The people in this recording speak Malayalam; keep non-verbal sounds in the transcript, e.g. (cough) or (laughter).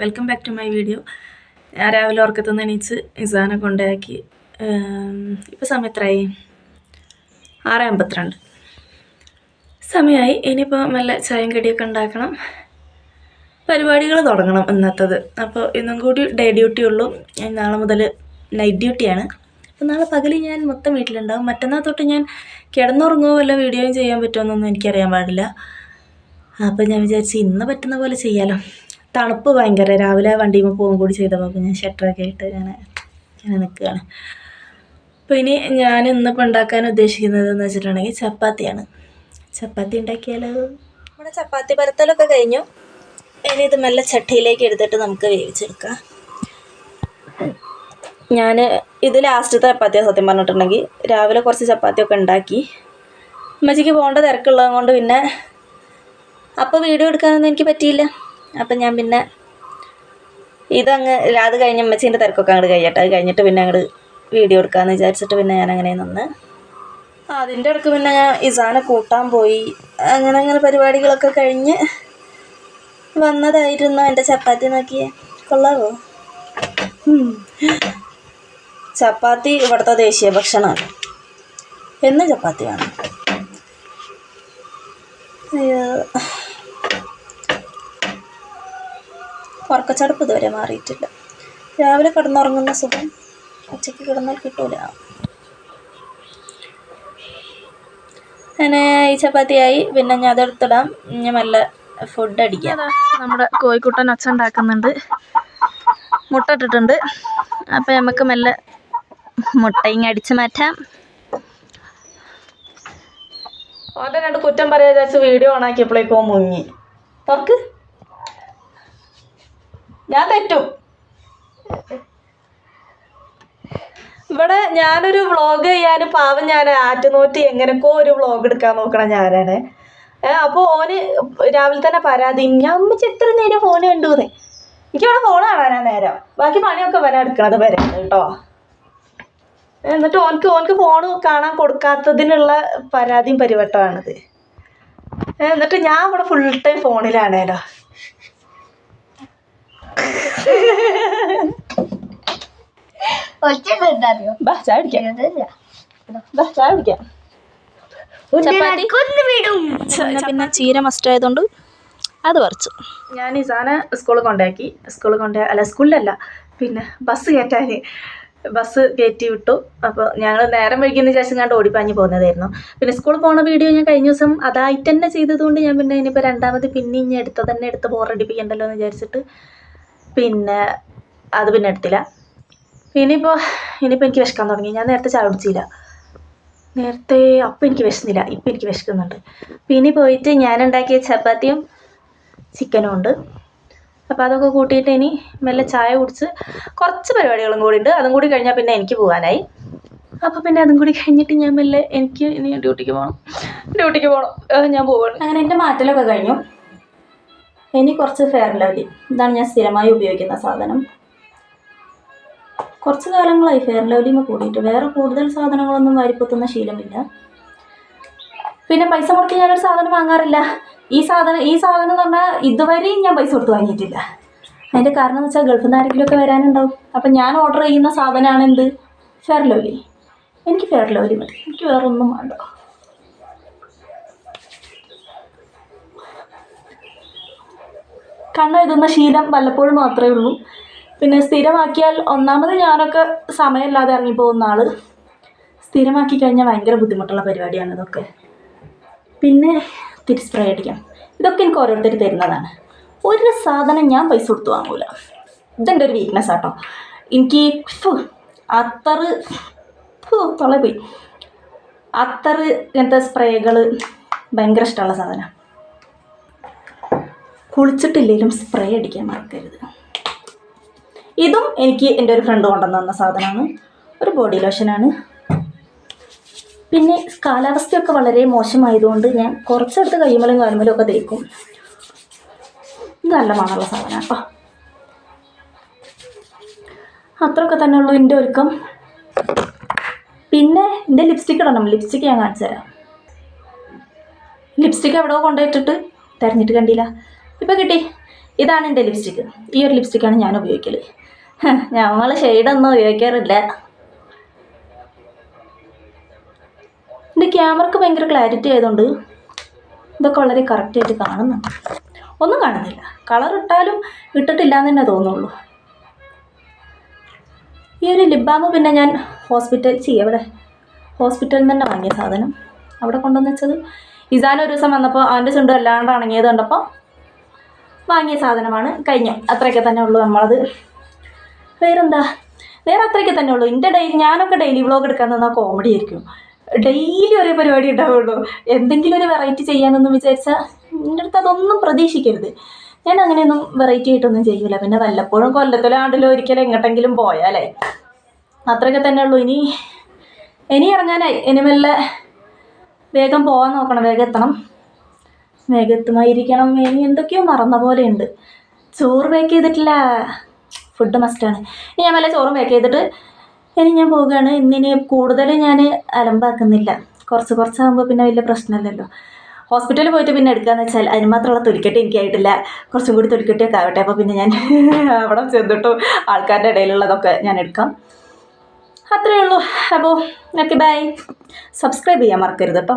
Welcome back to my video ഞാൻ രാവിലെ ഉറക്കത്തു നിന്ന് എണീച്ച് ഇസാനെ കൊണ്ടാക്കി ഇപ്പോൾ സമയം എത്രയായി ആറ് അമ്പത്തിരണ്ട്. സമയമായി ഇനിയിപ്പോൾ നല്ല ചായയും കടിയൊക്കെ ഉണ്ടാക്കണം. പരിപാടികൾ തുടങ്ങണം ഇന്നത്തത്. അപ്പോൾ ഇന്നും കൂടി ഡേ ഡ്യൂട്ടി ഉള്ളൂ. ഞാൻ നാളെ മുതൽ നൈറ്റ് ഡ്യൂട്ടിയാണ് അപ്പോൾ നാളെ പകൽ ഞാൻ മൊത്തം വീട്ടിലുണ്ടാവും. മറ്റന്നാൾ തൊട്ട് ഞാൻ കിടന്നുറങ്ങുമോ വല്ല വീഡിയോയും ചെയ്യാൻ പറ്റുമെന്നൊന്നും എനിക്കറിയാൻ പാടില്ല. അപ്പോൾ ഞാൻ വിചാരിച്ചു ഇന്ന് പറ്റുന്ന പോലെ ചെയ്യാലോ. തണുപ്പ് ഭയങ്കര. രാവിലെ വണ്ടിയുമ്പോൾ പോകും കൂടി ചെയ്തപ്പോൾ ഞാൻ ഷട്ടറൊക്കെ ഇട്ട് ഇങ്ങനെ ഇങ്ങനെ നിൽക്കുകയാണ് അപ്പോൾ ഇനി ഞാൻ ഇന്നിപ്പോൾ ഉണ്ടാക്കാൻ ഉദ്ദേശിക്കുന്നത് എന്ന് വെച്ചിട്ടുണ്ടെങ്കിൽ ചപ്പാത്തിയാണ്. ചപ്പാത്തി ഉണ്ടാക്കിയാലോ? നമ്മുടെ ചപ്പാത്തി പരത്തലൊക്കെ കഴിഞ്ഞു. ഇനി ഇത് മെല്ലെ ചട്ടിയിലേക്ക് എടുത്തിട്ട് നമുക്ക് വേവിച്ചെടുക്കാം. ഞാൻ ഇത് ലാസ്റ്റത്തെ ചപ്പാത്തിയാണ് സത്യം പറഞ്ഞിട്ടുണ്ടെങ്കിൽ രാവിലെ കുറച്ച് ചപ്പാത്തിയൊക്കെ ഉണ്ടാക്കി. അമ്മച്ചിക്ക് പോകേണ്ട തിരക്കുള്ളത് കൊണ്ട് പിന്നെ അപ്പോൾ വീഡിയോ എടുക്കാനൊന്നും എനിക്ക് പറ്റിയില്ല. അപ്പം ഞാൻ പിന്നെ ഇതങ്ങ് അത് കഴിഞ്ഞ് അമ്മച്ചീന്റെ തിരക്കൊക്കെ അങ്ങോട്ട് കഴിയട്ടെ. അത് കഴിഞ്ഞിട്ട് പിന്നെ അങ്ങോട്ട് വീഡിയോ എടുക്കാമെന്ന് വിചാരിച്ചിട്ട് പിന്നെ ഞാൻ അങ്ങനെ നിന്ന് അതിന്റെ ഇടയ്ക്ക് പിന്നെ ഞാൻ ഇസാനെ കൂട്ടാൻ പോയി. അങ്ങനെ അങ്ങനെ പരിപാടികളൊക്കെ കഴിഞ്ഞ് വന്നതായിരുന്നു എന്റെ ചപ്പാത്തി നോക്കിയേ. കൊള്ളാവോ? ചപ്പാത്തി ഇവിടുത്തെ ദേശീയ ഭക്ഷണമാണ് എന്ന് ചപ്പാത്തി വേണം. അയ്യോ. ഉറക്കച്ചടപ്പ് ഇതുവരെ മാറിയിട്ടില്ല. രാവിലെ കിടന്നുറങ്ങുന്ന സുഖം ഉച്ചയ്ക്ക് കിടന്നാൽ കിട്ടൂല. അങ്ങനെ ഈ ചപ്പാത്തിയായി. പിന്നെ ഞാൻ അതെടുത്തിടാം ഞാൻ നല്ല ഫുഡ് അടിക്കാം. നമ്മുടെ കോഴിക്കുട്ടൻ അച്ഛൻ ഉണ്ടാക്കുന്നുണ്ട്. മുട്ട ഇട്ടിട്ടുണ്ട്. അപ്പം നമുക്ക് മെല്ലെ മുട്ടയും അടിച്ച് മാറ്റാം. ഓന്റെ രണ്ട് കുറ്റം പറയാ വിചാരിച്ച് വീഡിയോ ഓണാക്കിയപ്പോഴേക്കോ മുങ്ങി. തുറക്ക് ഞാൻ തെറ്റും. ഇവിടെ ഞാനൊരു വ്ളോഗ് ചെയ്യാൻ പാവം ഞാൻ ആറ്റുനോറ്റ് എങ്ങനെയൊക്കെ ഒരു വ്ളോഗ് എടുക്കാൻ നോക്കണ ഞാനാണ്. അപ്പോൾ ഓന് രാവിലെ തന്നെ പരാതി. ഞാൻ അമ്മച്ചി എത്ര നേരം ഫോൺ എനിക്ക് എനിക്കവിടെ ഫോൺ കാണാനാ നേരം. ബാക്കി പണിയൊക്കെ വരാൻ എടുക്കണത് വരെ കേട്ടോ. എന്നിട്ട് ഓനക്ക് ഓനക്ക് ഫോൺ കാണാൻ കൊടുക്കാത്തതിനുള്ള പരാതിയും പരിവട്ടമാണിത്. എന്നിട്ട് ഞാൻ ഇവിടെ ഫുൾ ടൈം ഫോണിലാണേലോ ചായ കുടിക്കാം. ചപ്പാത്തി? പിന്നെ ചീര മസ്റ്റ് ആയതുകൊണ്ട് അത് പറിച്ചു ഞാൻ ഇസാനെ സ്കൂളിൽ കൊണ്ടാക്കി സ്കൂളിൽ കൊണ്ട അല്ല സ്കൂളിലല്ല പിന്നെ ബസ് കയറ്റാൻ ബസ് കയറ്റി വിട്ടു. അപ്പോൾ ഞങ്ങൾ നേരം വൈകിയെന്ന് വിചാരിച്ചു കണ്ട് ഓടിപ്പാഞ്ഞ് പോകുന്നതായിരുന്നു പിന്നെ സ്കൂളിൽ പോകുന്ന വീഡിയോ ഞാൻ കഴിഞ്ഞ ദിവസം അതായിട്ട് തന്നെ ചെയ്തതുകൊണ്ട് ഞാൻ പിന്നെ ഇനിയിപ്പോൾ രണ്ടാമത് പിന്നെ ഇനി എടുത്ത തന്നെ എടുത്ത് ബോറടിപ്പിക്കണ്ടല്ലോ എന്ന് വിചാരിച്ചിട്ട് പിന്നെ അത് പിന്നെ എടുത്തില്ല. ഇനിയിപ്പോൾ ഇനിയിപ്പോൾ എനിക്ക് വിശക്കാൻ തുടങ്ങി. ഞാൻ നേരത്തെ ചായ കുടിച്ചില്ല. നേരത്തെ അപ്പം എനിക്ക് വിശന്നില്ല. ഇപ്പം എനിക്ക് വിശക്കുന്നുണ്ട്. പിന്നെ പോയിട്ട് ഞാൻ ഉണ്ടാക്കിയ ചപ്പാത്തിയും ചിക്കനും ഉണ്ട്. അപ്പോൾ അതൊക്കെ കൂട്ടിയിട്ട് ഇനി മെല്ലെ ചായ കുടിച്ച് കുറച്ച് പരിപാടികളും കൂടി ഉണ്ട്. അതും കൂടി കഴിഞ്ഞാൽ പിന്നെ എനിക്ക് പോകാനായി അപ്പോൾ പിന്നെ അതും കൂടി കഴിഞ്ഞിട്ട് ഞാൻ മെല്ലെ എനിക്ക് ഇനി ഡ്യൂട്ടിക്ക് പോകണം ഡ്യൂട്ടിക്ക് പോകണം ഞാൻ പോവാണ്. അങ്ങനെ എന്റെ മാറ്റലൊക്കെ കഴിഞ്ഞു. ഇനി കുറച്ച് ഫെയർ ലവ്ലി ഇതാണ് ഞാൻ സ്ഥിരമായി ഉപയോഗിക്കുന്ന സാധനം. കുറച്ച് കാലങ്ങളായി ഫെയർ ലവ്ലിമ കൂടിയിട്ട് വേറെ കൂടുതൽ സാധനങ്ങളൊന്നും വാരിപ്പൊത്തുന്ന ശീലമില്ല. പിന്നെ പൈസ മുടക്കി ഞാനൊരു സാധനം വാങ്ങാറില്ല. ഈ സാധനം ഈ സാധനം എന്ന് പറഞ്ഞാൽ ഇതുവരെയും ഞാൻ പൈസ കൊടുത്ത് വാങ്ങിയിട്ടില്ല. അതിന്റെ കാരണം എന്ന് വെച്ചാൽ ഗൾഫിൽ നിന്ന് ആരെങ്കിലുമൊക്കെ വരാനുണ്ടാവും. അപ്പം ഞാൻ ഓർഡർ ചെയ്യുന്ന സാധനമാണ് എന്ത് ഫെയർ ലവ്ലി എനിക്ക് ഫെയർ ലവ്ലി മതി. എനിക്ക് വേറൊന്നും വേണ്ടോ വേണ്ട. കണ്ണെഴുതുന്ന ശീലം വല്ലപ്പോഴും മാത്രമേ ഉള്ളൂ. പിന്നെ സ്ഥിരമാക്കിയാൽ ഒന്നാമത് ഞാനൊക്കെ സമയമില്ലാതെ ഇറങ്ങിപ്പോകുന്ന ആൾ സ്ഥിരമാക്കി കഴിഞ്ഞാൽ ഭയങ്കര ബുദ്ധിമുട്ടുള്ള പരിപാടിയാണ് ഇതൊക്കെ. പിന്നെ തിരി സ്പ്രേ അടിക്കാം. ഇതൊക്കെ എനിക്ക് ഓരോരുത്തർ തരുന്നതാണ്. ഒരു സാധനം ഞാൻ പൈസ കൊടുത്ത് വാങ്ങൂല. ഇതെന്റെ ഒരു വീക്ക്നെസ് ആട്ടോ. എനിക്ക് അത്തറ് ഫു, പോയി. അത്തറ് ഇങ്ങനത്തെ സ്പ്രേകൾ ഭയങ്കര ഇഷ്ടമുള്ള സാധനമാണ് കുളിച്ചിട്ടില്ലെങ്കിലും സ്പ്രേ അടിക്കാൻ മറക്കരുത്. ഇതും എനിക്ക് എന്റെ ഒരു ഫ്രണ്ട് കൊണ്ടുവന്ന് തന്ന സാധനമാണ്. ഒരു ബോഡി ലോഷനാണ് പിന്നെ കാലാവസ്ഥയൊക്കെ വളരെ മോശമായതുകൊണ്ട് ഞാൻ കുറച്ചെടുത്ത് കയ്യുമലും കാലുമലും ഒക്കെ തേക്കും നല്ല മണമുള്ള സാധനമാണ് കേട്ടോ അത്രയൊക്കെ തന്നെ ഉള്ളൂ എന്റെ ഒരുക്കം. പിന്നെ എന്റെ ലിപ്സ്റ്റിക്ക് ഇടണം. ലിപ്സ്റ്റിക്ക് ഞാൻ കാണിച്ചു തരാം ലിപ്സ്റ്റിക്ക് എവിടെയോ കൊണ്ടുപോയിട്ടിട്ട് തിരഞ്ഞിട്ട് കണ്ടില്ല. ഇപ്പം കിട്ടി. ഇതാണ് എന്റെ ലിപ്സ്റ്റിക്ക് ഈ ഒരു ലിപ്സ്റ്റിക്കാണ് ഞാൻ ഉപയോഗിക്കൽ ഞങ്ങൾ ഷെയ്ഡൊന്നും ഉപയോഗിക്കാറില്ല. എന്റെ ക്യാമറക്ക് ഭയങ്കര ക്ലാരിറ്റി ആയതുകൊണ്ട് ഇതൊക്കെ വളരെ കറക്റ്റായിട്ട് കാണുന്നുണ്ട്. ഒന്നും കാണുന്നില്ല. കളർ ഇട്ടാലും ഇട്ടിട്ടില്ല എന്ന് തന്നെ തോന്നുള്ളൂ. ഈ ഒരു ലിപ് ബാമ് പിന്നെ ഞാൻ ഹോസ്പിറ്റൽ ചെയ്യുക ഇവിടെ ഹോസ്പിറ്റലിൽ നിന്ന് തന്നെ വാങ്ങിയ സാധനം. അവിടെ കൊണ്ടുവന്ന് വെച്ചത്. ഇസാൻ ഒരു ദിവസം വന്നപ്പോൾ അവന്റെ ചുണ്ട് വല്ലാണ്ട് അണങ്ങിയത് കണ്ടപ്പോൾ വാങ്ങിയ സാധനമാണ്. കഴിഞ്ഞു. അത്രയൊക്കെ തന്നെ ഉള്ളൂ നമ്മളത്. വേറെന്താ? വേറെ അത്രയൊക്കെ തന്നെ ഉള്ളൂ. എന്റെ ഡെയിലി ഞാനൊക്കെ ഡെയിലി വ്ളോഗ് എടുക്കാൻ തന്നാൽ കോമഡി ആയിരിക്കും. ഡെയിലി ഒരേ പരിപാടി ഉണ്ടാവുള്ളൂ. എന്തെങ്കിലും ഒരു വെറൈറ്റി ചെയ്യാനൊന്നും വിചാരിച്ചാൽ എന്റെ അടുത്ത് അതൊന്നും പ്രതീക്ഷിക്കരുത്. ഞാൻ അങ്ങനെയൊന്നും വെറൈറ്റി ആയിട്ടൊന്നും ചെയ്യില്ല പിന്നെ വല്ലപ്പോഴും കൊല്ലത്തിലോ ആണ്ടിലോ ഒരിക്കലും എങ്ങോട്ടെങ്കിലും പോയാലേ. അത്രയൊക്കെ തന്നെ ഉള്ളൂ. ഇനി ഇനി ഇറങ്ങാനായി. ഇനി മെല്ലെ വേഗം പോകാൻ നോക്കണം. വേഗം എത്തണം. വേഗം എത്തുമായിരിക്കണം ഇനി എന്തൊക്കെയോ മറന്ന പോലെ ഉണ്ട് ചോറ് പാക്ക് ചെയ്തിട്ടില്ല. ഫുഡ് മസ്റ്റാണ് ഇനി ഞാൻ വല്ല ചോറും പാക്ക് ചെയ്തിട്ട് ഇനി ഞാൻ പോവുകയാണ്. ഇന്നിനി കൂടുതൽ ഞാൻ അലമ്പാക്കുന്നില്ല. കുറച്ച് കുറച്ചാകുമ്പോൾ പിന്നെ വലിയ പ്രശ്നമില്ലല്ലോ. ഹോസ്പിറ്റലിൽ പോയിട്ട് പിന്നെ എടുക്കാന്ന് വെച്ചാൽ അതിന് മാത്രമുള്ള തൊലിക്കെട്ട് എനിക്കായിട്ടില്ല. കുറച്ചും കൂടി തൊലിക്കെട്ടിയൊക്കെ ആവട്ടെ. അപ്പോൾ പിന്നെ ഞാൻ (laughs) അവിടെ ചെന്നിട്ടു ആൾക്കാരുടെ ഇടയിലുള്ളതൊക്കെ ഞാൻ എടുക്കാം. അത്രയേ ഉള്ളൂ. അപ്പോൾ ഓക്കെ ബൈ സബ്സ്ക്രൈബ് ചെയ്യാൻ മറക്കരുത് കേട്ടോ